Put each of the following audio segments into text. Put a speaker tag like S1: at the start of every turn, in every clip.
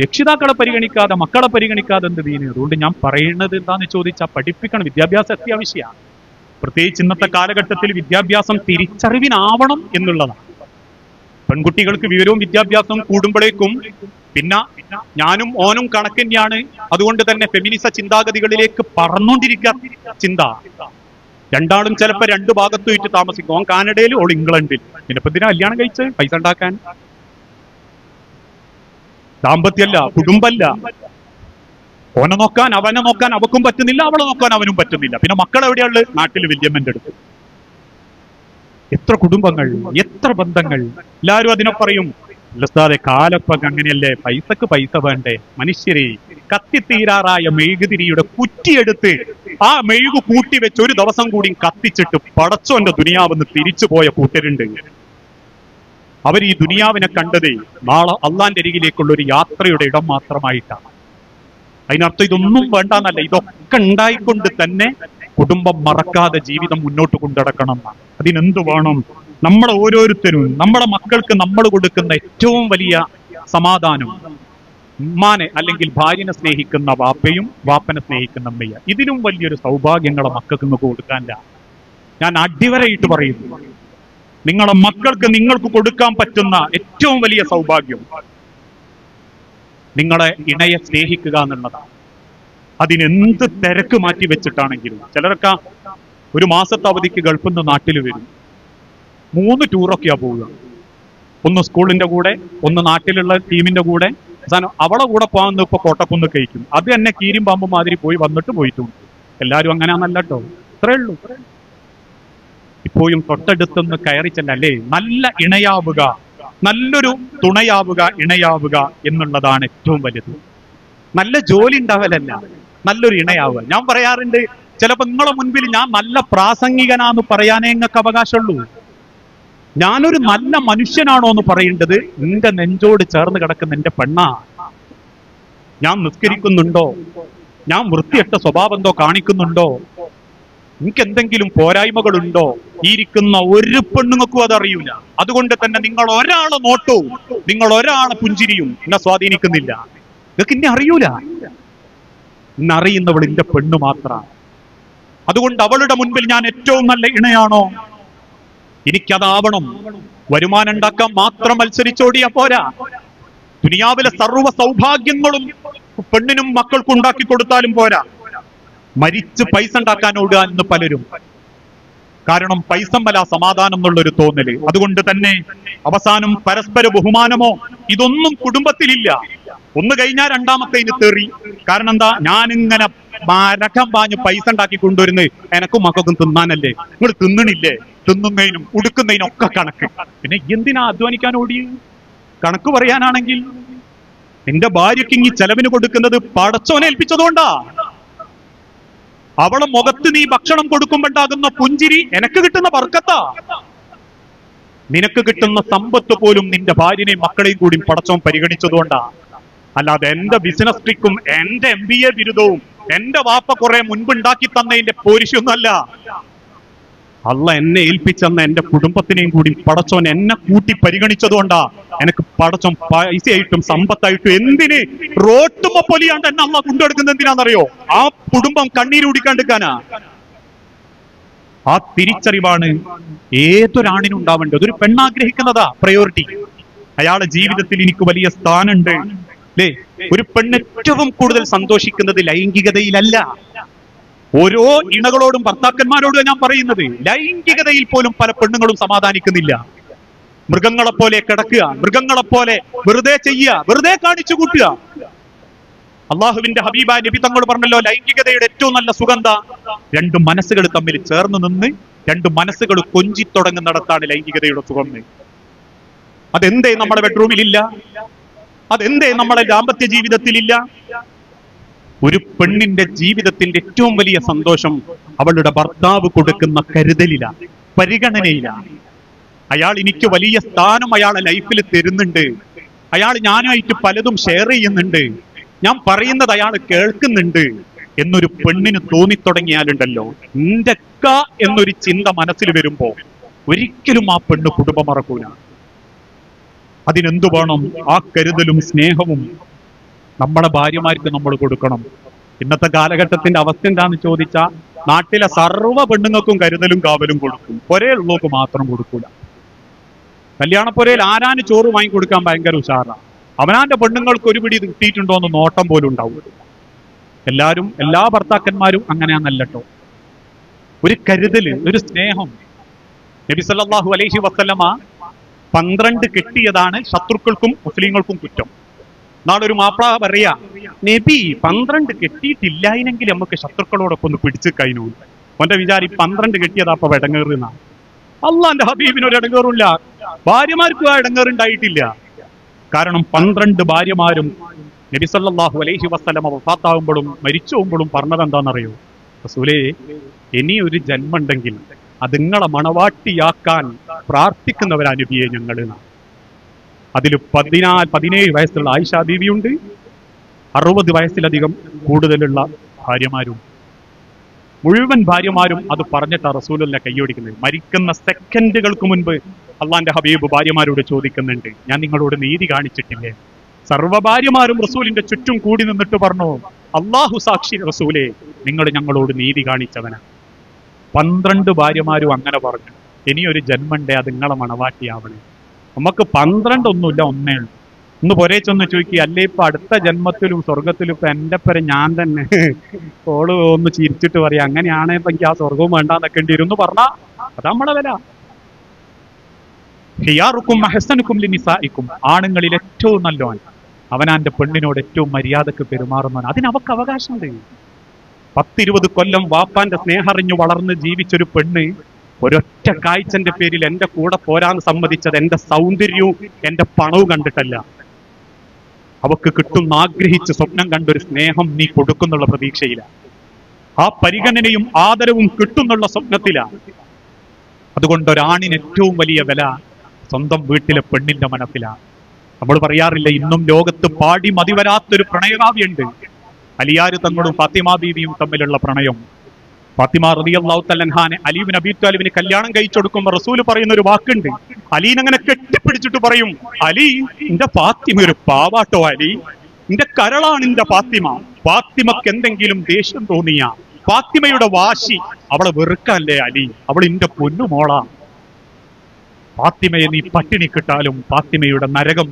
S1: രക്ഷിതാക്കളെ പരിഗണിക്കാതെ മക്കളെ പരിഗണിക്കാതെ എന്ത് ദീന്? അതുകൊണ്ട് ഞാൻ പറയുന്നത് എന്താന്ന് ചോദിച്ചാൽ പഠിപ്പിക്കണം. വിദ്യാഭ്യാസം അത്യാവശ്യമാണ് പ്രത്യേകിച്ച് ഇന്നത്തെ കാലഘട്ടത്തിൽ വിദ്യാഭ്യാസം തിരിച്ചറിവിനാവണം എന്നുള്ളതാണ്. പെൺകുട്ടികൾക്ക് വിവരവും വിദ്യാഭ്യാസവും കൂടുമ്പോഴേക്കും പിന്നെ ഞാനും ഓനും കണക്ക് തന്നെയാണ്. അതുകൊണ്ട് തന്നെ ഫെമിനിസ ചിന്താഗതികളിലേക്ക് പറന്നുകൊണ്ടിരിക്കുക ചിന്ത. രണ്ടാളും ചിലപ്പോ രണ്ടു ഭാഗത്തുമായിട്ട് താമസിക്കും. ഓൻ കാനഡയിൽ ഓൾ ഇംഗ്ലണ്ടിൽ. പിന്നെ കല്യാണം കഴിച്ച് പൈസ ഉണ്ടാക്കാൻ? ദാമ്പത്യല്ല കുടുംബല്ല. ഓനെ നോക്കാൻ അവനെ നോക്കാൻ അവക്കും പറ്റുന്നില്ല അവളെ നോക്കാൻ അവനും പറ്റുന്നില്ല. പിന്നെ മക്കൾ എവിടെയുള്ളത് നാട്ടിൽ വല്യമ്മന്റെ അടുത്ത്. എത്ര കുടുംബങ്ങൾ എത്ര ബന്ധങ്ങൾ. എല്ലാരും അതിനെ പറയും അല്ലാതെ കാലപ്പം അങ്ങനെയല്ലേ? പൈസക്ക് പൈസ വേണ്ടേ? മനുഷ്യരെ കത്തിത്തീരാറായ മെഴുകുതിരിയുടെ കുറ്റിയെടുത്ത് ആ മെഴുകു കൂട്ടി വെച്ച് ഒരു ദിവസം കൂടി കത്തിച്ചിട്ട് പടച്ചോന്റെ ദുനിയാവെന്ന് തിരിച്ചു പോയ കൂട്ടരുണ്ട്. അവർ ഈ ദുനിയാവിനെ കണ്ടതേ നാളെ അള്ളാന്റെ അരികിലേക്കുള്ള ഒരു യാത്രയുടെ ഇടം മാത്രമായിട്ടാണ്. അതിനർത്ഥം ഇതൊന്നും വേണ്ടെന്നല്ല ഇതൊക്കെ ഉണ്ടായിക്കൊണ്ട് തന്നെ കുടുംബം മറക്കാതെ ജീവിതം മുന്നോട്ട് കൊണ്ടുനടക്കണം അതിനെന്ത് വേണം? നമ്മളെ ഓരോരുത്തരും നമ്മുടെ മക്കൾക്ക് നമ്മൾ കൊടുക്കുന്ന ഏറ്റവും വലിയ സമാധാനം ഉമ്മാനെ അല്ലെങ്കിൽ ഭാര്യനെ സ്നേഹിക്കുന്ന വാപ്പയും വാപ്പനെ സ്നേഹിക്കുന്ന അമ്മയ്യ ഇതിലും വലിയൊരു സൗഭാഗ്യങ്ങളെ മക്കൾക്ക് നിങ്ങൾക്ക് കൊടുക്കാനില്ല. ഞാൻ അടിവരയിട്ട് പറയുന്നു. നിങ്ങളെ മക്കൾക്ക് നിങ്ങൾക്ക് കൊടുക്കാൻ പറ്റുന്ന ഏറ്റവും വലിയ സൗഭാഗ്യം നിങ്ങളെ ഇണയെ സ്നേഹിക്കുക എന്നുള്ളതാണ്. അതിനെന്ത് തിരക്ക് മാറ്റി വെച്ചിട്ടാണെങ്കിലും. ചിലരൊക്കെ ഒരു മാസത്തെ അവധിക്ക് ഗൾഫിൽ നിന്ന് നാട്ടിൽ വരും. മൂന്ന് ടൂറൊക്കെയാ പോവുക. ഒന്ന് സ്കൂളിന്റെ കൂടെ ഒന്ന് നാട്ടിലുള്ള ടീമിന്റെ കൂടെ. അവസാനം അവളെ കൂടെ പോകാൻ ഇപ്പൊ കോട്ടക്കുന്ന് കഴിക്കും. അത് തന്നെ കീരിമ്പാമ്പ് പാമ്പും മാതിരി പോയി വന്നിട്ട് പോയിട്ടുണ്ട്. എല്ലാവരും അങ്ങനെയാന്നല്ല കേട്ടോ ഇത്രേ ഉള്ളൂ. ഇപ്പോഴും തൊട്ടടുത്തുനിന്ന് കയറി ചെല്ലല്ലേ നല്ല ഇണയാവുക നല്ലൊരു തുണയാവുക ഇണയാവുക എന്നുള്ളതാണ് ഏറ്റവും വലുത്. നല്ല ജോലി ഉണ്ടാവലല്ല നല്ലൊരു ഇണയാവുക. ഞാൻ പറയാറുണ്ട് ചിലപ്പോ നിങ്ങളെ മുൻപിൽ ഞാൻ നല്ല പ്രാസംഗികനാന്ന് പറയാനേ നിങ്ങൾക്ക് അവകാശമുള്ളൂ. ഞാനൊരു നല്ല മനുഷ്യനാണോ എന്ന് പറയേണ്ടത് നിന്റെ നെഞ്ചോട് ചേർന്ന് കിടക്കുന്ന എന്റെ പെണ്ണാ. ഞാൻ നിസ്കരിക്കുന്നുണ്ടോ? ഞാൻ വൃത്തിയിട്ട സ്വഭാവം എന്തോ കാണിക്കുന്നുണ്ടോ? എനിക്ക് എന്തെങ്കിലും പോരായ്മകളുണ്ടോ? ഇരിക്കുന്ന ഒരു പെണ്ണുങ്ങൾക്കും അതറിയൂല. അതുകൊണ്ട് തന്നെ നിങ്ങൾ ഒരാളെ നോട്ടവും നിങ്ങൾ ഒരാളെ പുഞ്ചിരിയും. എന്നെ സ്വാധീനിക്കുന്നില്ല. ഇതൊക്കെ ഇന്നെ അറിയൂല. ഇന്നറിയുന്നവൾ എന്റെ പെണ്ണു മാത്രമാണ് അതുകൊണ്ട് അവളുടെ മുൻപിൽ ഞാൻ ഏറ്റവും നല്ല ഇണയാണോ? എനിക്കതാവണം. വരുമാനം ഉണ്ടാക്കാൻ മാത്രം മത്സരിച്ചോടിയാ പോരാ. ദുനിയാവിലെ സർവ സൗഭാഗ്യങ്ങളും പെണ്ണിനും മക്കൾക്കും ഉണ്ടാക്കി കൊടുത്താലും പോരാ. മരിച്ച് പൈസ ഉണ്ടാക്കാൻ ഓടുക എന്ന് പലരും. കാരണം പൈസമ്പല സമാധാനം എന്നുള്ളൊരു തോന്നൽ. അതുകൊണ്ട് തന്നെ അവസാനം പരസ്പര ബഹുമാനമോ ഇതൊന്നും കുടുംബത്തിലില്ല. ഒന്ന് കഴിഞ്ഞാൽ രണ്ടാമത്തെ ഇനി തെറി. കാരണം എന്താ? ഞാനിങ്ങനെ മരക്കം പാഞ്ഞ് പൈസ ഉണ്ടാക്കി കൊണ്ടുവരുന്നത് എനക്കും മക്കൾക്കും തിന്നാനല്ലേ. നിങ്ങൾ തിന്നണില്ലേ? തിന്നുന്നതിനും ഉടുക്കുന്നതിനും ഒക്കെ കണക്ക്. പിന്നെ എന്തിനാ അധ്വാനിക്കാൻ ഓടി കണക്ക് പറയാനാണെങ്കിൽ നിന്റെ ഭാര്യയ്ക്ക് ഇങ്ങി ചെലവിന് കൊടുക്കുന്നത് പടച്ചോനെ ഏൽപ്പിച്ചതുകൊണ്ടാ. അവളെ മുഖത്ത് നീ ഭക്ഷണം കൊടുക്കുമ്പോണ്ടാകുന്ന പുഞ്ചിരി എനക്ക് കിട്ടുന്ന വർക്കത്താ. നിനക്ക് കിട്ടുന്ന സമ്പത്ത് പോലും നിന്റെ ഭാര്യനെയും മക്കളെയും കൂടി പടച്ചോൻ പരിഗണിച്ചതുകൊണ്ടാ. അല്ലാതെ എന്റെ ബിസിനസ് ട്രിക്കും എന്റെ എം ബി എ ബിരുദവും എന്റെ വാപ്പ കുറെ മുൻപ് ഉണ്ടാക്കി തന്നതിന്റെ പോരിശൊന്നുമല്ല. അല്ല എന്നെ ഏൽപ്പിച്ചെന്ന എന്റെ കുടുംബത്തിനെയും കൂടി പടച്ചോൻ എന്നെ കൂട്ടി പരിഗണിച്ചതുകൊണ്ടാ എനിക്ക് പടച്ചോൻ പൈസയായിട്ടും സമ്പത്തായിട്ടും എന്തിന് റോട്ടുമ പൊലിയാണ്ട് എന്നെ അമ്മ കൊണ്ടുകൊടുക്കുന്നത് എന്തിനാണെന്നറിയോ ആ കുടുംബം കണ്ണീര് കുടിക്കാണ്ടിരിക്കാനാ ആ തിരിച്ചറിവാണ് ഏതൊരാണിനും ഉണ്ടാവേണ്ടത് ഒരു പെണ്ണാഗ്രഹിക്കുന്നതാ പ്രയോറിറ്റി അയാളെ ജീവിതത്തിൽ എനിക്ക് വലിയ സ്ഥാനമുണ്ട്. അല്ലേ ഒരു പെണ്ണ് ഏറ്റവും കൂടുതൽ സന്തോഷിക്കുന്നത് ലൈംഗികതയിലല്ല. ഓരോ ഇണകളോടും ഭർത്താക്കന്മാരോടും ഞാൻ പറയുന്നത് ലൈംഗികതയിൽ പോലും പല പെണ്ണുങ്ങളും സമാധാനിക്കുന്നില്ല. മൃഗങ്ങളെപ്പോലെ കിടക്കുക മൃഗങ്ങളെപ്പോലെ വെറുതെ ചെയ്യുക വെറുതെ കാണിച്ചു കൂട്ടുക. അള്ളാഹുവിന്റെ ഹബീബ നബി തങ്ങൾ പറഞ്ഞല്ലോ ലൈംഗികതയുടെ ഏറ്റവും നല്ല സുഗന്ധ രണ്ട് മനസ്സുകൾ തമ്മിൽ ചേർന്ന് നിന്ന് രണ്ട് മനസ്സുകൾ കൊഞ്ചി തുടങ്ങുന്നിടത്താണ് ലൈംഗികതയുടെ സുഗന്ധം അതെന്തേ നമ്മുടെ ബെഡ്റൂമിലില്ല അതെന്തേ നമ്മുടെ ദാമ്പത്യ ജീവിതത്തിലില്ല ഒരു പെണ്ണിന്റെ ജീവിതത്തിന്റെ ഏറ്റവും വലിയ സന്തോഷം അവളുടെ ഭർത്താവ് കൊടുക്കുന്ന കരുതലില പരിഗണനയില. അയാൾ എനിക്ക് വലിയ സ്ഥാനം അയാളെ ലൈഫിൽ തരുന്നുണ്ട്. അയാൾ ഞാനായിട്ട് പലതും ഷെയർ ചെയ്യുന്നുണ്ട്. ഞാൻ പറയുന്നത് അയാൾ കേൾക്കുന്നുണ്ട് എന്നൊരു പെണ്ണിന് തോന്നിത്തുടങ്ങിയാലുണ്ടല്ലോ. ഇന്റക്ക എന്നൊരു ചിന്ത മനസ്സിൽ വരുമ്പോ ഒരിക്കലും ആ പെണ്ണ് കുടുംബം മറക്കൂല. അതിനെന്തു വേണം? ആ കരുതലും സ്നേഹവും നമ്മുടെ ഭാര്യമാർക്ക് നമ്മൾ കൊടുക്കണം. ഇന്നത്തെ കാലഘട്ടത്തിന്റെ അവസ്ഥ എന്താന്ന് ചോദിച്ചാൽ നാട്ടിലെ സർവ പെണ്ണുങ്ങൾക്കും കരുതലും കാവലും കൊടുക്കും. ഒരേ ഉള്ളവർക്ക് മാത്രം കൊടുക്കൂല. കല്യാണപ്പുരയിൽ ആരാന് ചോറ് വാങ്ങിക്കൊടുക്കാൻ ഭയങ്കര ഉഷാറാണ് അവനാന്റെ പെണ്ണുങ്ങൾക്ക് ഒരു പിടി കിട്ടിയിട്ടുണ്ടോ എന്ന് നോട്ടം പോലും ഉണ്ടാവും എല്ലാവരും എല്ലാ ഭർത്താക്കന്മാരും അങ്ങനെയാന്നല്ലട്ടോ ഒരു കരുതൽ ഒരു സ്നേഹം. നബി സല്ലല്ലാഹു അലൈഹി വസല്ലമ പന്ത്രണ്ട് കെട്ടിയതാണ് ശത്രുക്കൾക്കും മുസ്ലിങ്ങൾക്കും കുറ്റം. നാളെ ഒരു മാപ്പിള പറയാ നബി പന്ത്രണ്ട് കെട്ടിയിട്ടില്ലായിനെങ്കിൽ നമുക്ക് ശത്രുക്കളോടൊപ്പം ഒന്ന് പിടിച്ചു കഴിഞ്ഞു. അവന്റെ വിചാരി പന്ത്രണ്ട് കെട്ടിയതാ അപ്പൊ ഇടങ്ങേറുന്ന. അള്ളാന്റെ ഹബീബിന് ഒരു ഇടങ്ങേറില്ല ഭാര്യമാർക്കും ആ ഇടങ്ങേറുണ്ടായിട്ടില്ല. കാരണം പന്ത്രണ്ട് ഭാര്യമാരും നബി സല്ലാഹു അലൈഹി വസല്ലമ വഫാത്താവുമ്പോഴും മരിച്ചു പോകുമ്പോഴും പറഞ്ഞത് എന്താണെന്നറിയോ? റസൂലേ ഇനി ഒരു ജന്മമുണ്ടെങ്കിൽ അത് നിങ്ങളെ മണവാട്ടിയാക്കാൻ പ്രാർത്ഥിക്കുന്നവരാ ഞങ്ങളെന്നാണ് അതിൽ പതിനാല് പതിനേഴ് വയസ്സുള്ള ആയിഷ ബീവിയുണ്ട് അറുപത് വയസ്സിലധികം കൂടുതലുള്ള ഭാര്യമാരും. മുഴുവൻ ഭാര്യമാരും അത് പറഞ്ഞിട്ടാ റസൂലല്ല കൈയോടിക്കുന്നത് മരിക്കുന്ന സെക്കൻഡുകൾക്ക് മുൻപ് അള്ളാന്റെ ഹബീബ് ഭാര്യമാരോട് ചോദിക്കുന്നുണ്ട് ഞാൻ നിങ്ങളോട് നീതി കാണിച്ചിട്ടില്ലേ? സർവ ഭാര്യമാരും റസൂലിന്റെ ചുറ്റും കൂടി നിന്നിട്ട് പറഞ്ഞു അള്ളാഹു സാക്ഷി റസൂലെ നിങ്ങൾ ഞങ്ങളോട് നീതി കാണിച്ചവനാ. പന്ത്രണ്ട് ഭാര്യമാരും അങ്ങനെ പറഞ്ഞു ഇനിയൊരു ജന്മണ്ടേ അത് നിങ്ങളെ മണവാട്ടിയാവണേ. നമുക്ക് പന്ത്രണ്ട് ഒന്നുമില്ല ഒന്നേ ഉള്ളൂ. ഒന്ന് പൊരേ ചെന്ന് ചോദിക്കുക അല്ലേ ഇപ്പൊ അടുത്ത ജന്മത്തിലും സ്വർഗത്തിലും ഇപ്പൊ എന്റെ പേരെ ഞാൻ തന്നെ. ഓൾ ഒന്ന് ചിരിച്ചിട്ട് പറയാം അങ്ങനെയാണ് ഇപ്പൊ എനിക്ക് ആ സ്വർഗവും വേണ്ടാന്നൊക്കെ എന്ന് പറഞ്ഞാ. അത് നമ്മളെ വില. ഹിയാറുക്കും മഹസനുക്കും ലിനിസായിക്കും ആണുങ്ങളിൽ ഏറ്റവും നല്ലവൻ. അവനാന്റെ പെണ്ണിനോട് ഏറ്റവും മര്യാദയ്ക്ക് പെരുമാറുന്നവൻ. അതിന് അവക്ക് അവകാശമുണ്ട്. പത്തിരുപത് കൊല്ലം വാപ്പാന്റെ സ്നേഹറിഞ്ഞു വളർന്ന് ജീവിച്ചൊരു പെണ്ണ് ഒരൊറ്റ കാഴ്ചന്റെ പേരിൽ എന്റെ കൂടെ പോരാന്ന് സമ്മതിച്ചത് എന്റെ സൗന്ദര്യവും എന്റെ പണവും കണ്ടിട്ടല്ല. അവക്ക് കിട്ടുന്ന ആഗ്രഹിച്ച് സ്വപ്നം കണ്ടൊരു സ്നേഹം നീ കൊടുക്കുന്നുള്ള പ്രതീക്ഷയില. ആ പരിഗണനയും ആദരവും കിട്ടുന്നുള്ള സ്വപ്നത്തിലാണ് അതുകൊണ്ട് ഒരാണിന് ഏറ്റവും വലിയ വില സ്വന്തം വീട്ടിലെ പെണ്ണിന്റെ മനസ്സിലാണ് നമ്മൾ പറയാറില്ല ഇന്നും ലോകത്ത് പാടി മതിവരാത്തൊരു പ്രണയകാവ്യുണ്ട്. അലിയാര് തങ്ങളും ഫാത്തിമ ബീവിയും തമ്മിലുള്ള പ്രണയം. ഫാത്തിമ റളിയല്ലാഹു തല്ലൻഹാനെ അലീബിൻ അബി താലിബിന് കല്യാണം കഴിച്ചെടുക്കുമ്പോൾ റസൂൽ പറയുന്ന ഒരു വാക്കുണ്ട്. അലീൻ അങ്ങനെ കെട്ടിപ്പിടിച്ചിട്ട് പറയും അലി എന്റെ ഫാത്തിമ ഒരു പാവാട്ടോ അലി? എന്റെ കരളാണ് എന്റെ ഫാത്തിമ. ഫാത്തിമക്ക് എന്തെങ്കിലും ദേഷ്യം തോന്നിയ? ഫാത്തിമയുടെ വാശി അവളെ വെറുക്കല്ലേ അലി? അവൾ എന്റെ പൊന്നുമോളാ. ഫാത്തിമയെ നീ പട്ടിണി കിട്ടാലും ഫാത്തിമയുടെ നരകം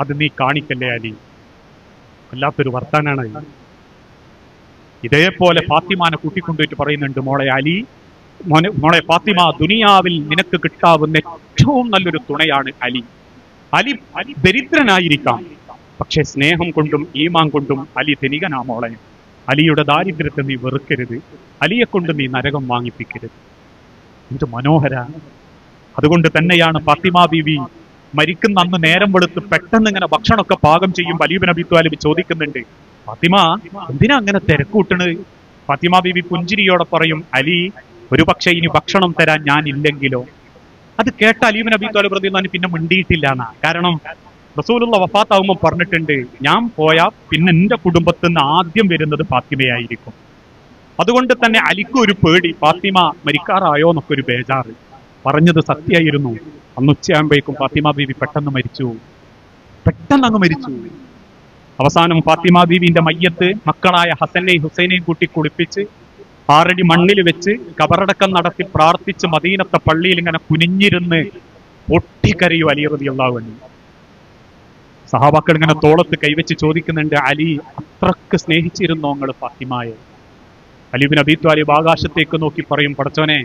S1: അത് നീ കാണിക്കല്ലേ അലി? വല്ലാത്തൊരു വർത്താനാണ് ഇത്. ഇതേപോലെ ഫാത്തിമാനെ കൂട്ടിക്കൊണ്ടുപോയിട്ട് പറയുന്നുണ്ട് മോളെ അലി മോനെ മോളെ ഫാത്തിമ ദുനിയാവിൽ നിനക്ക് കിട്ടാവുന്ന ഏറ്റവും നല്ലൊരു തുണയാണ് അലി. അലി ദരിദ്രനായിരിക്കാം പക്ഷെ സ്നേഹം കൊണ്ടും ഈമാൻ കൊണ്ടും അലി ധനികനാ മോളെ. അലിയുടെ ദാരിദ്ര്യത്തെ നീ വെറുക്കരുത് അലിയെ കൊണ്ട് നീ നരകം വാങ്ങിപ്പിക്കരുത്. എന്ത് മനോഹര. അതുകൊണ്ട് തന്നെയാണ് ഫാത്തിമ ബീവി മരിക്കുന്ന അന്ന് നേരം വെളുത്ത് പെട്ടെന്ന് ഇങ്ങനെ ഭക്ഷണമൊക്കെ പാകം ചെയ്യും അലീബ് നബി ത്വാലിബ് ചോദിക്കുന്നുണ്ട് ഫാത്തിമ എന്തിനാ അങ്ങനെ തിരക്കൂട്ടണ്? ഫാത്തിമ ബീവി പുഞ്ചിരിയോടെ പറയും അലി ഒരു പക്ഷേ ഇനി ഭക്ഷണം തരാൻ ഞാൻ ഇല്ലെങ്കിലോ അത് കേട്ട അലീബ് നബി തോല പ്രതി പിന്നെ മിണ്ടിയിട്ടില്ല എന്നാ കാരണം റസൂലുള്ള വഫാത്താവുമ്പോൾ പറഞ്ഞിട്ടുണ്ട് ഞാൻ പോയാ പിന്നെ എന്റെ കുടുംബത്തിൽ നിന്ന് ആദ്യം വരുന്നത് ഫാത്തിമയായിരിക്കും. അതുകൊണ്ട് തന്നെ അലിക്ക് ഒരു പേടി ഫാത്തിമ മരിക്കാറായോ? എന്നൊക്കെ ഒരു ബേജാറ്. പറഞ്ഞത് സത്യമായിരുന്നു. അന്ന് ഉച്ചയാകുമ്പോഴേക്കും ഫാത്തിമ ബീവി പെട്ടെന്ന് മരിച്ചു. പെട്ടെന്ന് അങ്ങ് മരിച്ചു. അവസാനം ഫാത്തിമ ബീവിന്റെ മയ്യത്ത് മക്കളായ ഹസനെയും ഹുസൈനെയും കൂട്ടി കുളിപ്പിച്ച് ആറടി മണ്ണിൽ വെച്ച് കബറടക്കം നടത്തി പ്രാർത്ഥിച്ച് മദീനത്തെ പള്ളിയിൽ ഇങ്ങനെ കുനിഞ്ഞിരുന്ന് പൊട്ടിക്കരയും അലി റതി അള്ളാഹുവൻ സഹാബാക്കൾ ഇങ്ങനെ തോളത്ത് കൈവച്ച് ചോദിക്കുന്നുണ്ട് അലി അത്രയ്ക്ക് സ്നേഹിച്ചിരുന്നോ നിങ്ങൾ ഫാത്തിമയെ? അലിബിൻ അബി ത്വാലിബ് ആകാശത്തേക്ക് നോക്കി പറയും പടച്ചോനെ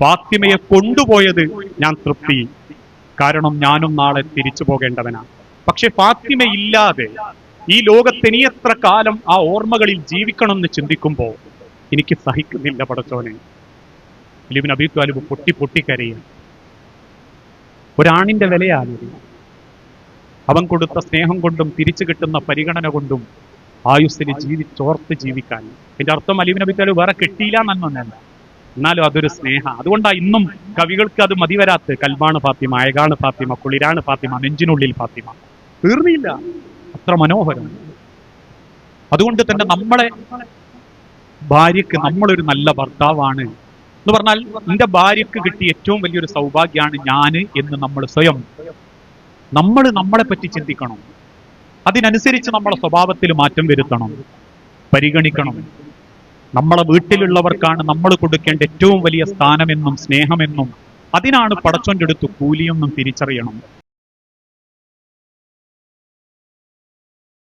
S1: ഫാത്തിമയെ കൊണ്ടുപോയത് ഞാൻ തൃപ്തി. കാരണം ഞാനും നാളെ തിരിച്ചു പോകേണ്ടവനാണ് പക്ഷെ ഫാത്തിമ ഇല്ലാതെ ഈ ലോകത്ത് ഇനി എത്ര കാലം ആ ഓർമ്മകളിൽ ജീവിക്കണം എന്ന് ചിന്തിക്കുമ്പോൾ എനിക്ക് സഹിക്കുന്നില്ല പടച്ചോനെ. ലിബിൻ അബി പൊട്ടി പൊട്ടിക്കരയ. ഒരാണിന്റെ വിലയാണിത്. അവൻ കൊടുത്ത സ്നേഹം കൊണ്ടും തിരിച്ചു കിട്ടുന്ന പരിഗണന കൊണ്ടും ആയുസ്സിന് ജീവിച്ചോർത്ത് ജീവിക്കാൻ. എന്റെ അർത്ഥം അലിബിൻ അബിത്താലിബ് വേറെ കിട്ടിയില്ല എന്നൊന്നല്ല എന്നാലും അതൊരു സ്നേഹം. അതുകൊണ്ടാണ് ഇന്നും കവികൾക്ക് അത് മതിവരാത്ത് കൽബാണ് ഫാത്തിമ അയകാണ് ഫാത്തിമ കുളിരാണ് ഫാത്തിമ നെഞ്ചിനുള്ളിൽ ഫാത്തിമ. തീർന്നില്ല. അത്ര മനോഹരം. അതുകൊണ്ട് തന്നെ നമ്മളെ ഭാര്യക്ക് നമ്മളൊരു നല്ല ഭർത്താവാണ്. എന്ന് പറഞ്ഞാൽ എന്റെ ഭാര്യക്ക് കിട്ടിയ ഏറ്റവും വലിയൊരു സൗഭാഗ്യമാണ് ഞാൻ എന്ന് നമ്മൾ സ്വയം നമ്മൾ നമ്മളെ പറ്റി ചിന്തിക്കണം. അതിനനുസരിച്ച് നമ്മളെ സ്വഭാവത്തിൽ മാറ്റം വരുത്തണം പരിഗണിക്കണം. നമ്മളെ വീട്ടിലുള്ളവർക്കാണ് നമ്മൾ കൊടുക്കേണ്ട ഏറ്റവും വലിയ സ്ഥാനമെന്നും സ്നേഹമെന്നും അതിനാണ് പടച്ചോന്റെ അടുത്ത് കൂലിയൊന്നും തിരിച്ചറിയണം.